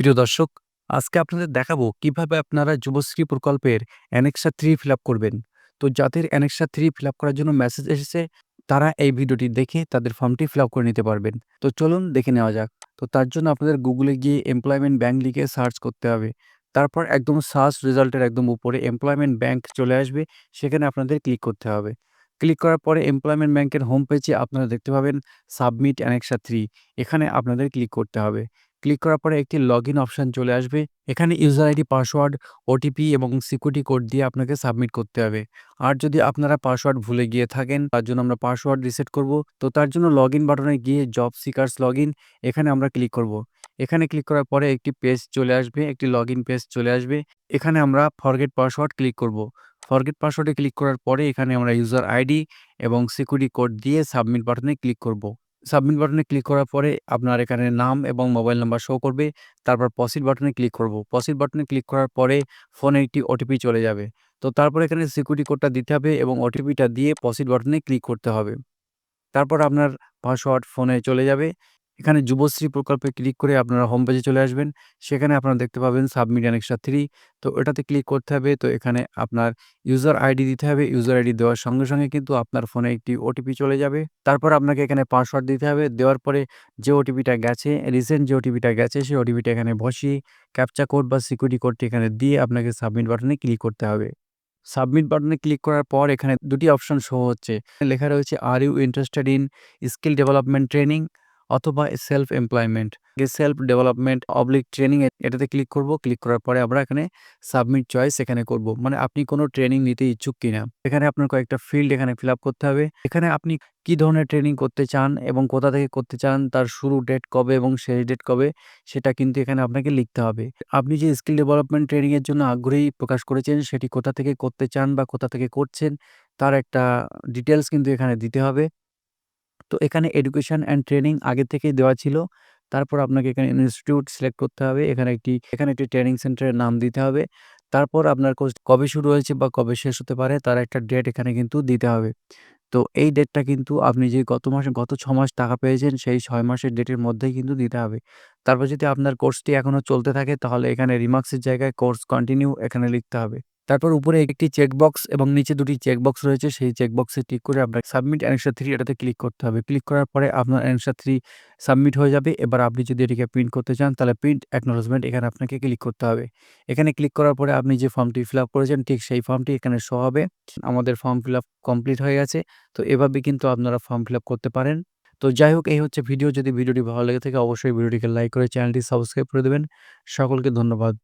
প্রিয় দর্শক, আজকে আপনাদের দেখাবো কীভাবে আপনারা যুবশ্রী প্রকল্পের অ্যানেক্সা থ্রি ফিল করবেন। তো যাদের অ্যানেক্সা থ্রি ফিল করার জন্য মেসেজ এসেছে, তারা এই ভিডিওটি দেখে তাদের ফর্মটি ফিল করে নিতে পারবেন। তো চলুন দেখে নেওয়া যাক। তো তার জন্য আপনাদের গুগলে গিয়ে এমপ্লয়মেন্ট ব্যাঙ্ক লিখে সার্চ করতে হবে। তারপর একদম সার্চ রেজাল্টের একদম উপরে এমপ্লয়মেন্ট ব্যাঙ্ক চলে আসবে, সেখানে আপনাদের ক্লিক করতে হবে। ক্লিক করার পরে এমপ্লয়মেন্ট ব্যাংকের হোম পেজে আপনারা দেখতে পাবেন সাবমিট অ্যানেক্সা থ্রি এখানে আপনাদের ক্লিক করতে হবে। ক্লিক করার পরে একটি লগ ইন অপশান চলে আসবে। এখানে ইউজার আইডি, পাসওয়ার্ড, ওটিপি এবং সিকিউরিটি কোড দিয়ে আপনাকে সাবমিট করতে হবে। আর যদি আপনারা পাসওয়ার্ড ভুলে গিয়ে থাকেন, তার জন্য আমরা পাসওয়ার্ড রিসেট করব। তো তার জন্য লগ ইন বাটনে গিয়ে জব সিকার্স লগইন এখানে আমরা ক্লিক করব। এখানে ক্লিক করার পরে একটি পেজ চলে আসবে, একটি লগ ইন পেজ চলে আসবে। এখানে আমরা ফরগেট পাসওয়ার্ড ক্লিক করব। ফরগেট পাসওয়ার্ডে ক্লিক করার পরে এখানে আমরা ইউজার আইডি এবং সিকিউরিটি কোড দিয়ে সাবমিট বাটনে ক্লিক করব। সাবমিট বাটনে ক্লিক করার পরে আপনার এখানে নাম এবং মোবাইল নাম্বার শো করবে। তারপর পসিট বাটনে ক্লিক করব। পসিট বাটনে ক্লিক করার পরে ফোনে একটি ওটিপি চলে যাবে। তো তারপর এখানে সিকিউরিটি কোডটা দিতে হবে এবং ওটিপিটা দিয়ে পসিট বাটনে ক্লিক করতে হবে। তারপর আপনার পাসওয়ার্ড ফোনে চলে যাবে। এখানে যুবশ্রী প্রকল্পে ক্লিক করে আপনারা হোম পেজে চলে আসবেন। সেখানে আপনারা দেখতে পাবেন সাবমিট অ্যানেক্সা 3 তো এটাতে ক্লিক করতে হবে। তো এখানে আপনার ইউজার আইডি দিতে হবে। ইউজার আইডি দেওয়ার সঙ্গে, সঙ্গে কিন্তু আপনার ফোনে একটি ওটিপি চলে যাবে। তারপর আপনাকে এখানে পাসওয়ার্ড দিতে হবে। দেওয়ার পরে যে ওটিপিটা গেছে, রিসেন্ট যে ওটিপিটা গেছে সেই ওটিপিটা এখানে বসিয়ে ক্যাপচা কোড বা সিকিউরিটি কোডটি এখানে দিয়ে আপনাকে সাবমিট বাটনে ক্লিক করতে হবে। সাবমিট বাটনে ক্লিক করার পর এখানে দুটি অপশন শো হচ্ছে। লেখা রয়েছে are you interested in skill development training অথবা self employment. Self development oblique training এটাতে ক্লিক করব। ক্লিক করার পরে আমরা এখানে সাবমিট চয়েস এখানে করব। মানে আপনি কোনো ট্রেনিং নিতে ইচ্ছুক কিনা। এখানে আপনার কয়েকটা ফিল্ড এখানে ফিল করতে হবে। এখানে আপনি কি ধরনের ট্রেনিং করতে চান এবং কোথা থেকে করতে চান, তার শুরু ডেট কবে এবং শেষ ডেট কবে সেটা কিন্তু এখানে আপনাকে লিখতে হবে। আপনি যে স্কিল ডেভেলপমেন্ট ট্রেনিং এর জন্য আগ্রহী প্রকাশ করেছেন সেটি কোথা থেকে করতে চান বা কোথা থেকে করছেন তার একটা ডিটেলস কিন্তু এখানে দিতে হবে। তো এখানে এডুকেশন অ্যান্ড ট্রেনিং আগে থেকেই দেওয়া ছিল। তারপর আপনাকে এখানে ইনস্টিটিউট সিলেক্ট করতে হবে। এখানে একটি এখানে একটি ট্রেনিং সেন্টারের নাম দিতে হবে। তারপর আপনার কোর্স কবে শুরু হয়েছে বা কবে শেষ হতে পারে, তার একটা ডেট এখানে কিন্তু দিতে হবে। তো এই ডেটটা কিন্তু আপনি যে গত মাসে, গত ছ মাস টাকা পেয়েছেন, সেই ছয় মাসের ডেটের মধ্যেই কিন্তু দিতে হবে। তারপর যদি আপনার কোর্সটি এখনও চলতে থাকে, তাহলে এখানে রিমার্কসের জায়গায় কোর্স কন্টিনিউ এখানে লিখতে হবে। তারপর উপরে একটি চেকবক্স এবং নিচে দুটি চেকবক্স রয়েছে সেই চেকবক্সে টিক করে আপনাকে সাবমিট অ্যানেক্সা 3 এটাতে ক্লিক করতে হবে। ক্লিক করার পরে আপনার অ্যানেক্সা 3 সাবমিট হয়ে যাবে। এবার আপনি যদি এটিকে প্রিন্ট করতে চান, তাহলে প্রিন্ট অ্যাকনলেজমেন্ট এখানে আপনাকে ক্লিক করতে হবে। এখানে ক্লিক করার পরে আপনি যে ফর্মটি ফিল করেছেন, ঠিক সেই ফর্মটি এখানে শো হবে। আমাদের ফর্ম ফিল কমপ্লিট হয়ে গেছে। তো এভাবে কিন্তু আপনারা ফর্ম ফিল করতে পারেন। তো যাই হোক, এই হচ্ছে ভিডিও যদি ভিডিওটি ভালো লেগে থাকে, অবশ্যই ভিডিওটিকে লাইক করে চ্যানেলটি সাবস্ক্রাইব করে দেবেন। সকলকে ধন্যবাদ।